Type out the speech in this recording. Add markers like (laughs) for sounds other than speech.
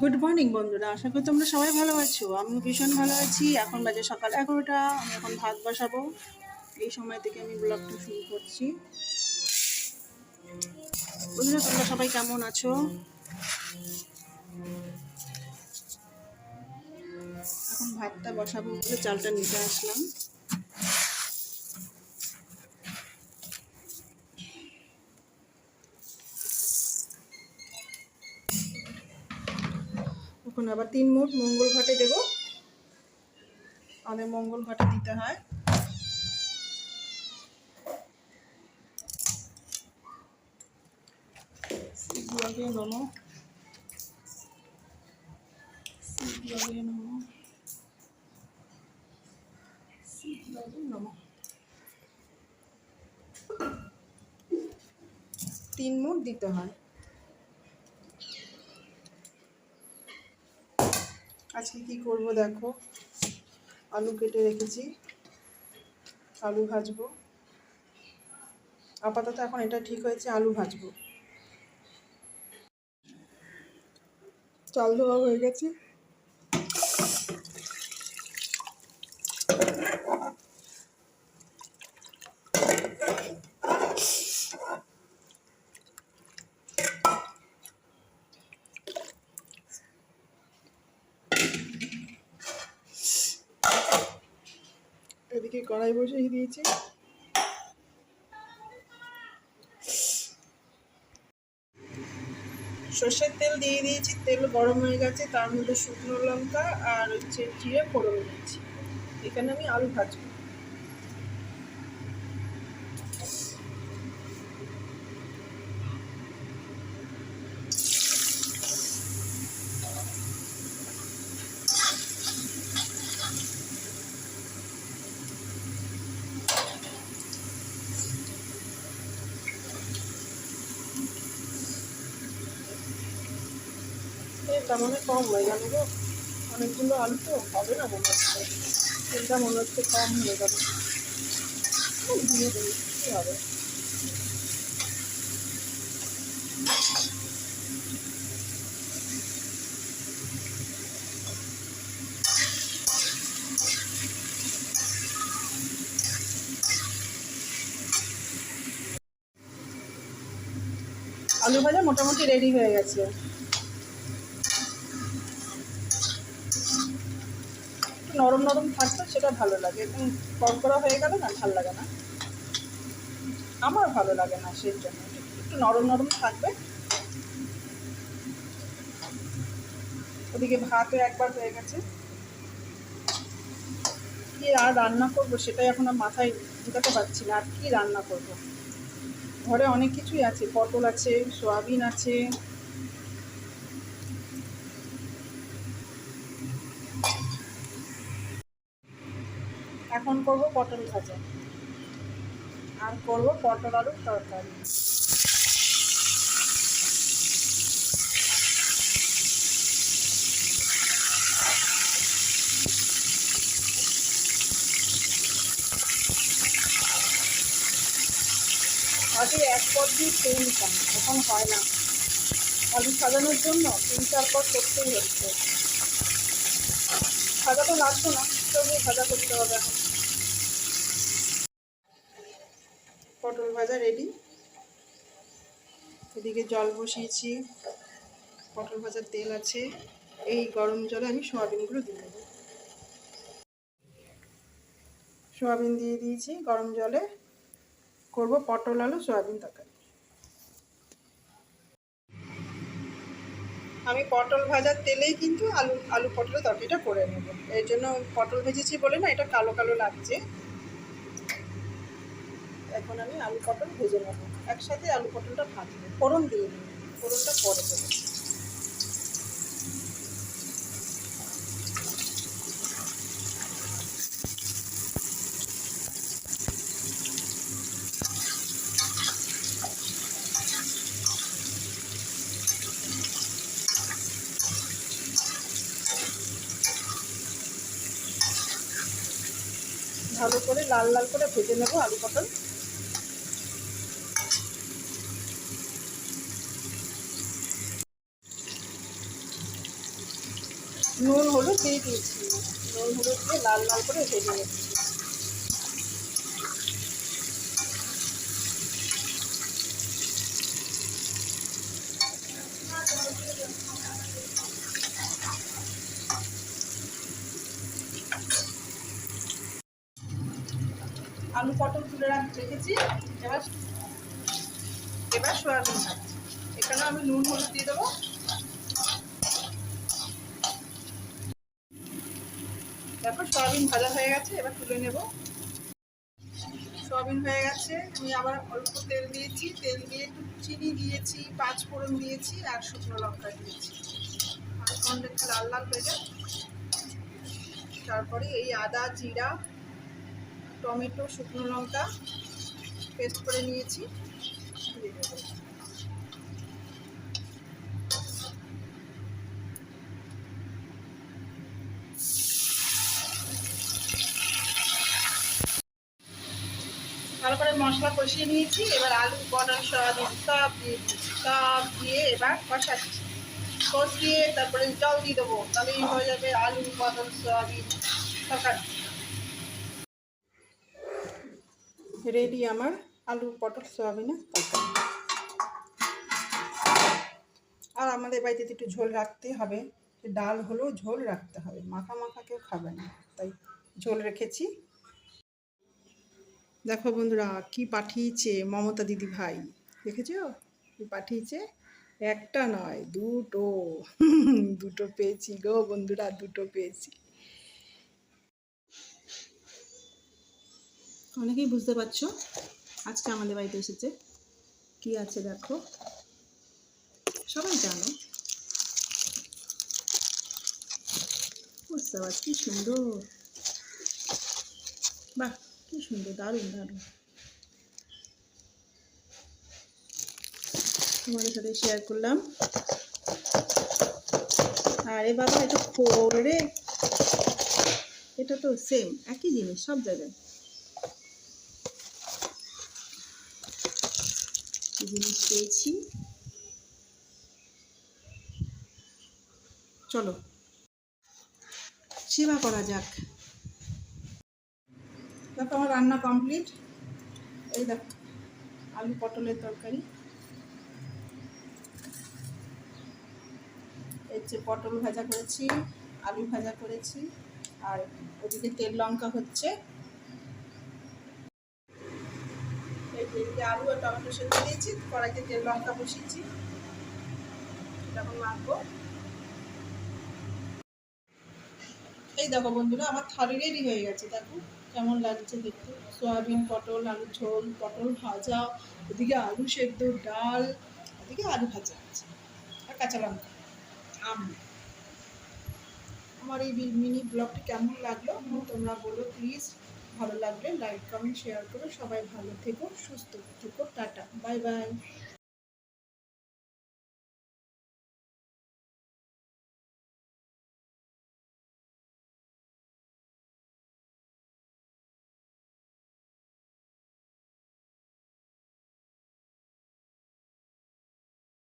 Good morning বন্ধুরা। আশা করি তোমরা সবাই ভালো আছো। আমিও ভীষণ ভালো আছি। এখন বাজে সকাল এগারোটা। আমি এখন ভাত বসাবো। এই সময় থেকে আমি ব্লগটা শুরু করছি। বন্ধুরা, তোমরা সবাই কেমন আছো? এখন ভাতটা বসাবো বলে চালটা নিতে আসলাম। এখন আবার তিন মুঠ মঙ্গল ঘাটে দেবো। আমাদের মঙ্গল ঘাটে দিতে হয়। তিন মুঠ দিতে হয়। আজকে কি করব দেখো? আলু কেটে রেখেছি। আলু ভাজবো। আপাতত এখন এটা ঠিক হয়েছে, আলু ভাজবো। চাল ধোয়া হয়ে গেছে। এদিকে কড়াই বসিয়ে দিয়েছি? সর্ষের তেল দিয়ে দিয়েছি, তেল গরম হয়ে গেছে, তার মধ্যে শুকনো লঙ্কা আর হচ্ছে জিরে ফোড়ন দিয়েছি। এখানে আমি আলু ভাজবো। তেলটা মনে কম হয়ে গেল গো। অনেকগুলো আলু তো হবে না মনে হচ্ছে। তেলটা মনে হচ্ছে কম হয়ে গেল। হবে? আলু ভাজা মোটামুটি রেডি হয়ে গেছে। নরম নরম থাকবে সেটা ভালো লাগে। একদম কড়কড়া হয়ে গেলে না, ভালো লাগে না। আমার ভালো লাগে না সেই জন্য। একটু নরম নরম থাকবে। ওদিকে ভাতও একবার হয়ে গেছে। কি আর রান্না করব সেটাই এখন আর মাথায় ঢুকাতে পারছি না। আর কি রান্না করব? ঘরে অনেক কিছুই আছে। পটল আছে, সয়াবিন আছে এখন করব পটল ভাজা। আর করব পটল আলুর তরকারি। আগে এক পদ দিয়ে খেয়ে নিতাম, এখন হয় না। আলু সাজানোর জন্য তিন চার পদ করতেই হচ্ছে। ভাজা তো লাগতো না তবু ভাজা করতে হবে এখন। পটল ভাজা রেডি এদিকে জল বসিয়েছি। পটল ভাজার তেল আছে। এই গরম জলে আমি সোয়াবিনগুলো দিয়ে দেবো। সোয়াবিন দিয়ে দিয়েছি গরম জলে। করব পটল, আলু, সোয়াবিন তরকারি। আমি পটল ভাজার তেলেই কিন্তু আলু আলু পটলের তরকারিটা করে নেব। এর জন্য পটল ভেজেছি বলে না, এটা কালো কালো লাগছে। এখন আমি আলু পটল ভেজে নেব। একসাথে আলু পটলটা ভাজবো। ফোড়ন দিয়ে নেব ফোড়নটা পরে দেবো। ভালো করে লাল লাল করে ভেজে নেব আলু পটল। নুন, হলুদ দিয়ে দিয়েছি। নুন, হলুদ দিয়ে লাল লাল করে ভেজে নিচ্ছি আলু পটল তুলে রাখ রেখেছি। এবার এবার সয়াবিন এখানে আমি নুন, হলুদ দিয়ে দেবো। দেখো, সয়াবিন ভাজা হয়ে গেছে, এবার তুলে নেব। সয়াবিন হয়ে গেছে, আমি আবার অল্প তেল দিয়েছি। তেল দিয়ে একটু চিনি দিয়েছি পাঁচ ফোড়ন দিয়েছি, আর শুকনো লঙ্কা দিয়েছি। ফোনটা একটু লাল লাল হয়ে যায় তারপরে এই আদা, জিরা, টমেটো, শুকনো লঙ্কা, পেস্ট করে নিয়েছি। দিয়ে দেবো। ভালো করে মশলা কষিয়ে নিয়েছি, এবার আলু পটল সয়াবিন সব দিয়ে সব দিয়ে এবার কষাচ্ছি। কষিয়ে তারপরে জল দিয়ে দেবো, তাহলেই হয়ে যাবে আলু পটল তরকারি। রেডি আমার আলু, পটল সয়াবিনের তরকারি। আর আমাদের বাড়িতে একটু ঝোল রাখতে হবে, ডাল হলেও ঝোল রাখতে হবে, মাখা মাখা কেউ খাবে না, তাই ঝোল রেখেছি। দেখো বন্ধুরা, কি পাঠিয়েছে মমতা দিদি ভাই? দেখেছ? কি পাঠিয়েছে? একটা নয়, দুটো। (laughs) দুটো পেয়েছি গো বন্ধুরা, দুটো পেয়েছি। অনেকেই বুঝতে পারছ, আজকে আমাদের বাড়িতে এসেছে। কি আছে দেখো? সবাই জানো। বুঝতে পারছি সুন্দর। বাহ। কি সুন্দর, দারুণ দারুণ। তোমাদের সাথে শেয়ার করলাম। আরে বাবা, এটা খোল রে এটা তো সেম একই জিনিস, সব জায়গায়। জিনিস পেয়েছি। চলো, সেবা করা যাক। দেখো আমার রান্না কমপ্লিট। এই দেখো, আলু পটলের তরকারি। এই যে পটল ভাজা করেছি, আলু ভাজা করেছি, আর ওদিকে তেল লঙ্কা হচ্ছে। এদিকে আলু আর টমেটো সেদ্ধ দিয়েছি, কড়াইতে তেল লঙ্কা বসিয়েছি। এই দেখো বন্ধুরা, আমার থালি রেডি হয়ে গেছে, দেখো। কেমন লাগছে দেখতে? সয়াবিন, পটল আলু ঝোল, পটল ভাজা, ওদিকে আলু সেদ্ধ, ডাল, ওদিকে আলু ভাজা আছে, আর কাঁচা লঙ্কা, আম। আমার এই মিনি ব্লগটি কেমন লাগল তোমরা বলো প্লিজ ভালো লাগলে লাইক কমেন্ট শেয়ার করো। সবাই ভালো থেকো, সুস্থ থেকো, টাটা বাই বাই